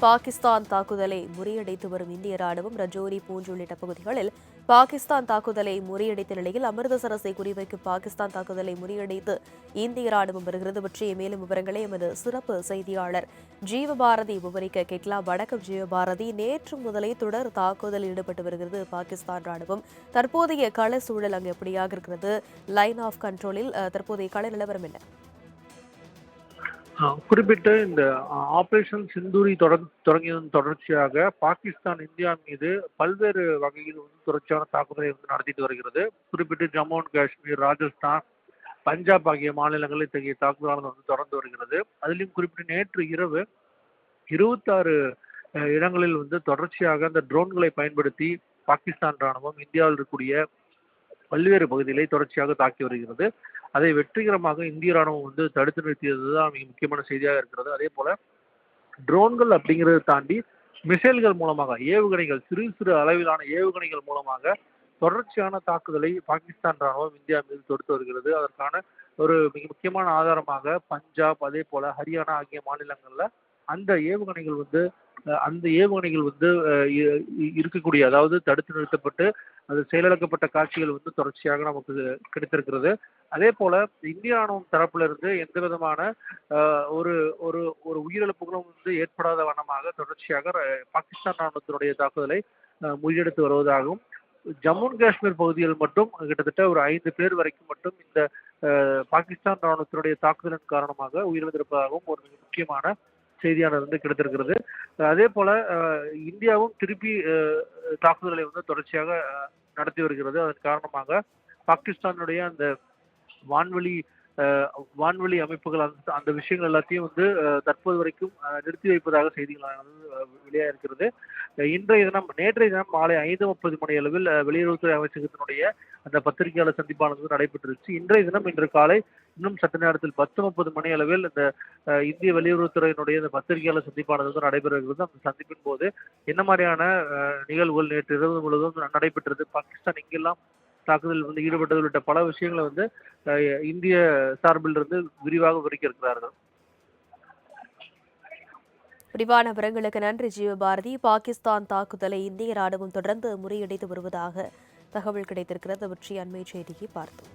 பாகிஸ்தான் தாக்குதலை முறியடித்து வரும் இந்திய ராணுவம் ரஜோரி பூஞ்ச் உள்ளிட்ட பகுதிகளில் பாகிஸ்தான் தாக்குதலை முறியடித்த நிலையில் அமிர்தசரஸை குறிவைக்கும் பாகிஸ்தான் தாக்குதலை முறியடித்து இந்திய ராணுவம் வருகிறது பற்றிய மேலும் விவரங்களை எமது சிறப்பு செய்தியாளர் ஜீவபாரதி விவரிக்க கெட்லா வடக்கு ஜீவபாரதி. நேற்று முதலே தொடர் தாக்குதலில் ஈடுபட்டு வருகிறது பாகிஸ்தான் ராணுவம். தற்போதைய கள சூழல் அங்கு எப்படியாக இருக்கிறது? லைன் ஆஃப் கண்ட்ரோலில் அஹ், தற்போதைய கள நிலவரம் என்ன? குறிப்பிட்டு இந்த ஆபரேஷன் சிந்தூரி தொடர் தொடங்கியதன் தொடர்ச்சியாக பாகிஸ்தான் இந்தியா மீது பல்வேறு வகையில் வந்து தொடர்ச்சியான தாக்குதலை வந்து நடத்திட்டு வருகிறது. குறிப்பிட்டு ஜம்மு அண்ட் காஷ்மீர் ராஜஸ்தான் பஞ்சாப் ஆகிய மாநிலங்களில் இத்தகைய தாக்குதலானது வந்து தொடர்ந்து வருகிறது. அதிலும் குறிப்பிட்டு நேற்று இரவு இருபத்தாறு இடங்களில் வந்து தொடர்ச்சியாக அந்த ட்ரோன்களை பயன்படுத்தி பாகிஸ்தான் ராணுவம் இந்தியாவில் இருக்கக்கூடிய பல்வேறு பகுதிகளை தொடர்ச்சியாக தாக்கி வருகிறது. அதை வெற்றிகரமாக இந்திய ராணுவம் வந்து தடுத்து நிறுத்தியது தான் மிக முக்கியமான செய்தியாக இருக்கிறது. அதே போல ட்ரோன்கள் அப்படிங்கிறத தாண்டி மிசைல்கள் மூலமாக ஏவுகணைகள் சிறு சிறு அளவிலான ஏவுகணைகள் மூலமாக தொடர்ச்சியான தாக்குதலை பாகிஸ்தான் ராணுவம் இந்தியா மீது தொடுத்து வருகிறது. அதற்கான ஒரு மிக முக்கியமான ஆதாரமாக பஞ்சாப் அதே போல ஹரியானா ஆகிய மாநிலங்கள்ல அந்த ஏவுகணைகள் வந்து அந்த ஏவுகணைகள் வந்து இருக்கக்கூடிய அதாவது தடுத்து நிறுத்தப்பட்டு அது செயலிழக்கப்பட்ட காட்சிகள் வந்து தொடர்ச்சியாக நமக்கு கிடைத்திருக்கிறது. அதே போல இந்திய ராணுவம் தரப்புல இருந்து எந்த விதமான ஒரு ஒரு ஒரு உயிரிழப்புகளும் வந்து ஏற்படாத வண்ணமாக தொடர்ச்சியாக ர- பாகிஸ்தான் ராணுவத்தினுடைய தாக்குதலை ஆஹ், முறியடித்து வருவதாகவும் ஜம்மு அண்ட் காஷ்மீர் பகுதியில் மட்டும் கிட்டத்தட்ட ஒரு ஐந்து பேர் வரைக்கும் மட்டும் இந்த பாகிஸ்தான் ராணுவத்தினுடைய தாக்குதலின் காரணமாக உயிரிழந்திருப்பதாகவும் ஒரு மிக முக்கியமான செய்தியானது வந்து கிடைத்திருக்கிறது. அதே போல இந்தியாவும் திருப்பி தாக்குதலை வந்து தொடர்ச்சியாக நடத்தி வருகிறது. அதன் காரணமாக பாகிஸ்தானுடைய அந்த வான்வெளி வான்வெளி அமைப்புகள் அந்த அந்த விஷயங்கள் எல்லாத்தையும் வந்து தற்போது வரைக்கும் நிறுத்தி வைப்பதாக செய்திகளானது வெளியாக இருக்கிறது இன்றைய தினம் நேற்றைய தினம் மாலை ஐந்து முப்பது மணி அளவில் வெளியுறவுத்துறை அமைச்சகத்தினுடைய அந்த பத்திரிகையாளர் சந்திப்பானது நடைபெற்றிருச்சு இன்றைய தினம் இன்று காலை இன்னும் சற்று நேரத்தில் பத்து முப்பது மணி அளவில் இந்த இந்திய வெளியுறவுத்துறையினுடைய இந்த பத்திரிகையாளர் சந்திப்பானது வந்து நடைபெறுகிறது அந்த சந்திப்பின் போது என்ன மாதிரியான நிகழ்வுகள் நேற்று இரவு முழுவதும் நடைபெற்றது? பாகிஸ்தான் எங்கெல்லாம் தாக்குதல் வந்து ஈடுபட்டது உள்ளிட்ட பல விஷயங்களை வந்து இந்திய சார்பில் இருந்து விரிவாக விவரிக்க இருக்கிறார்கள் விரிவான விவரங்களுக்கு நன்றி ஜீவபாரதி. பாகிஸ்தான் தாக்குதலை இந்திய ராணுவம் தொடர்ந்து முறியடித்து வருவதாக தகவல் கிடைத்திருக்கிறது. பற்றி அண்மை செய்தியை பார்த்தோம்.